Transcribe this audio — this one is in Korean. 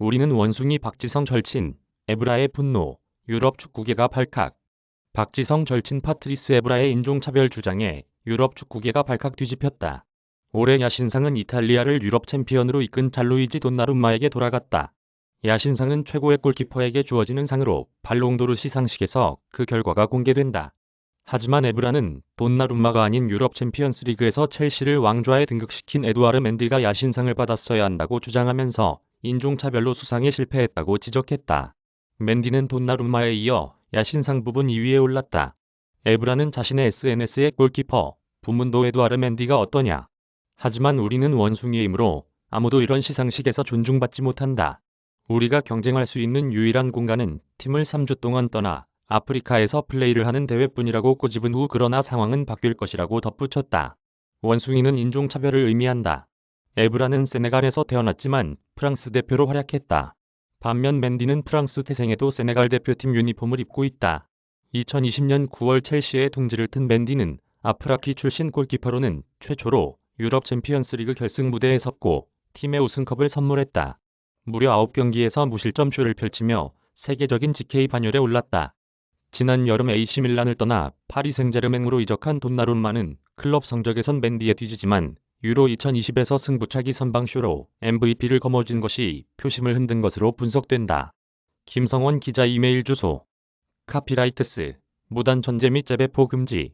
우리는 원숭이 박지성 절친, 에브라의 분노, 유럽 축구계가 발칵. 박지성 절친 파트리스 에브라의 인종차별 주장에 유럽 축구계가 발칵 뒤집혔다. 올해 야신상은 이탈리아를 유럽 챔피언으로 이끈 잘루이지 돈나룸마에게 돌아갔다. 야신상은 최고의 골키퍼에게 주어지는 상으로 발롱도르 시상식에서 그 결과가 공개된다. 하지만 에브라는 돈나룸마가 아닌 유럽 챔피언스 리그에서 첼시를 왕좌에 등극시킨 에두아르 맨디가 야신상을 받았어야 한다고 주장하면서 인종차별로 수상에 실패했다고 지적했다. 맨디는 돈나룸마에 이어 야신상 부분 2위에 올랐다. 에브라는 자신의 SNS에 골키퍼, 부문도 에두아르 맨디가 어떠냐. 하지만 우리는 원숭이이므로 아무도 이런 시상식에서 존중받지 못한다. 우리가 경쟁할 수 있는 유일한 공간은 팀을 3주 동안 떠나 아프리카에서 플레이를 하는 대회뿐이라고 꼬집은 후 그러나 상황은 바뀔 것이라고 덧붙였다. 원숭이는 인종차별을 의미한다. 에브라는 세네갈에서 태어났지만 프랑스 대표로 활약했다. 반면 맨디는 프랑스 태생에도 세네갈 대표팀 유니폼을 입고 있다. 2020년 9월 첼시에 둥지를 튼 맨디는 아프라키 출신 골키퍼로는 최초로 유럽 챔피언스 리그 결승 무대에 섰고 팀의 우승컵을 선물했다. 무려 9경기에서 무실점 쇼를 펼치며 세계적인 GK 반열에 올랐다. 지난 여름 AC 밀란을 떠나 파리 생제르맹으로 이적한 돈나룸마는 클럽 성적에선 맨디에 뒤지지만 유로 2020에서 승부차기 선방쇼로 MVP를 거머쥔 것이 표심을 흔든 것으로 분석된다. 김성원 기자 이메일 주소 카피라이트스 무단 전제 및 재배포 금지